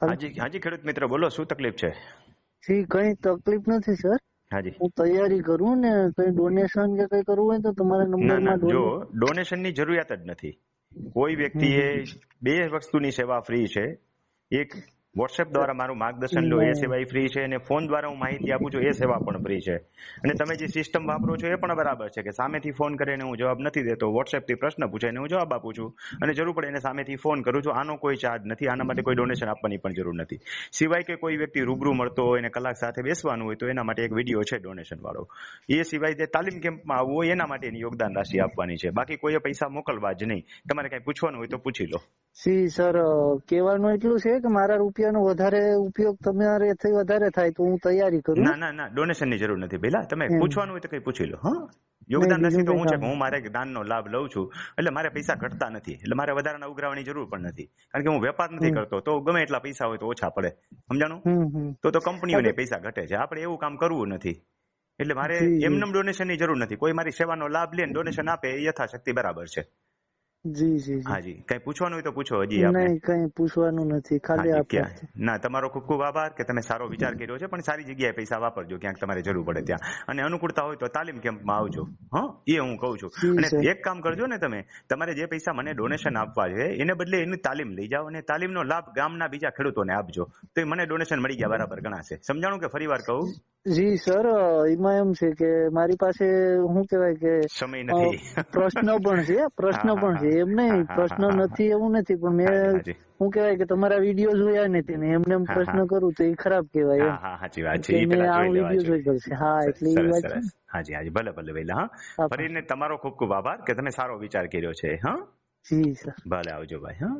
હાજી હાજી ખેડૂત મિત્ર બોલો શું તકલીફ છે? જી કઈ તકલીફ નથી સર. હાજી. હું તૈયારી કરું ને કઈ ડોનેશન કે કઈ કરવું હોય તો તમારા નંબરમાં જો ડોનેશનની જરૂરિયાત જ નથી. કોઈ વ્યક્તિએ બે વસ્તુની સેવા ફ્રી છે. એક વોટ્સએપ દ્વારા મારું માર્ગદર્શન લો એ સેવા ફ્રી છે અને ફોન દ્વારા હું માહિતી આપું છું એ સેવા પણ ફ્રી છે. અને તમે જે સિસ્ટમ વાપરો છો એ પણ બરાબર છે કે સામેથી ફોન કરીને હું જવાબ નથી દેતો વોટ્સએપથી પ્રશ્ન પૂછે અને હું જવાબ આપું છું. અને જરૂર પડે એને સામેથી ફોન કરું છું આનો કોઈ ચાર્જ નથી આના માટે કોઈ ડોનેશન આપવાની પણ જરૂર નથી. સિવાય કે કોઈ વ્યક્તિ રૂબરૂ મળતો હોય અને કલાક સાથે બેસવાનું હોય તો એના માટે એક વીડિયો છે ડોનેશન વાળો. એ સિવાય જે તાલીમ કેમ્પમાં આવવું હોય એના માટેની યોગદાન રાશિ આપવાની છે. બાકી કોઈએ પૈસા મોકલવા જ નહીં. તમારે કઈ પૂછવાનું હોય તો પૂછી લો. સી સર કહેવાનું એટલું છે કે મારા રૂપિયાનો વધારે ઉપયોગ તમારેથી વધારે થાય તો હું તૈયારી કરું? ના ના ના ડોનેશનની જરૂર નથી પેલા તમે પૂછવાનું હોય તો કઈ પૂછી લો હા? યોગદાન નથી તો હું છે? હું મારે દાનનો લાભ લઉં છું. એટલે મારે પૈસા ઘટતા નથી. એટલે મારે વધારાના ઉઘરાવાની જરૂર પણ નથી. કારણ કે હું વેપાર નથી કરતો તો ગમે એટલા પૈસા હોય તો ઓછા પડે. સમજાણું? તો તો કંપનીઓને પૈસા ઘટે છે. આપણે એવું કામ કરવું નથી. એટલે મારે. એમનેમ ડોનેશનની જરૂર નથી. કોઈ મારી સેવાનો લાભ લે ડોનેશન આપે એ યથાશક્તિ બરાબર છે. જી જી જી. હાજી કઈ પૂછવાનું હોય તો પૂછો હજી આપણે નહીં કઈ પૂછવાનું નથી. ખાલી ના તમારો ખૂબ ખૂબ આભાર કે તમે સારો વિચાર કર્યો છે પણ સારી જગ્યાએ પૈસા વાપરજો ક્યાંક તમારે જરૂર પડે ત્યાં. અને અનુકૂળતા હોય તો તાલીમ કેમ્પમાં આવજો. હા એ હું કહું છું. અને એક કામ કરજો ને તમે તમારે જે પૈસા મને ડોનેશન આપવા છે એને બદલે એની તાલીમ લઈ જાઓ અને તાલીમનો લાભ ગામના બીજા ખેડૂતોને આપજો. તો એ મને ડોનેશન મળી ગયા બરાબર ગણાશે. સમજાણું કે ફરી વાર કહું? જી સર એમાં એમ છે કે મારી પાસે શું કેવાય કે સમય નથી. પ્રશ્ન પણ છે પ્રશ્ન પણ છે. એમ નહીં પ્રશ્ન. નથી એવું નથી પણ મેં. શું કેવાય કે તમારા વીડિયો જોયા નથી ને એમને એમ પ્રશ્ન કરું તો એ ખરાબ સાચી વાત છે. મેં આ વીડિયો જોઈ કરશે. હા એટલે એ વાત છે. હાજી હાજી. ભલે ભલે વહેલા હા. ફરીને તમારો ખૂબ ખૂબ આભાર કે તમે સારો વિચાર કર્યો છે હા? જી સર. ભલે આવજો ભાઈ હા.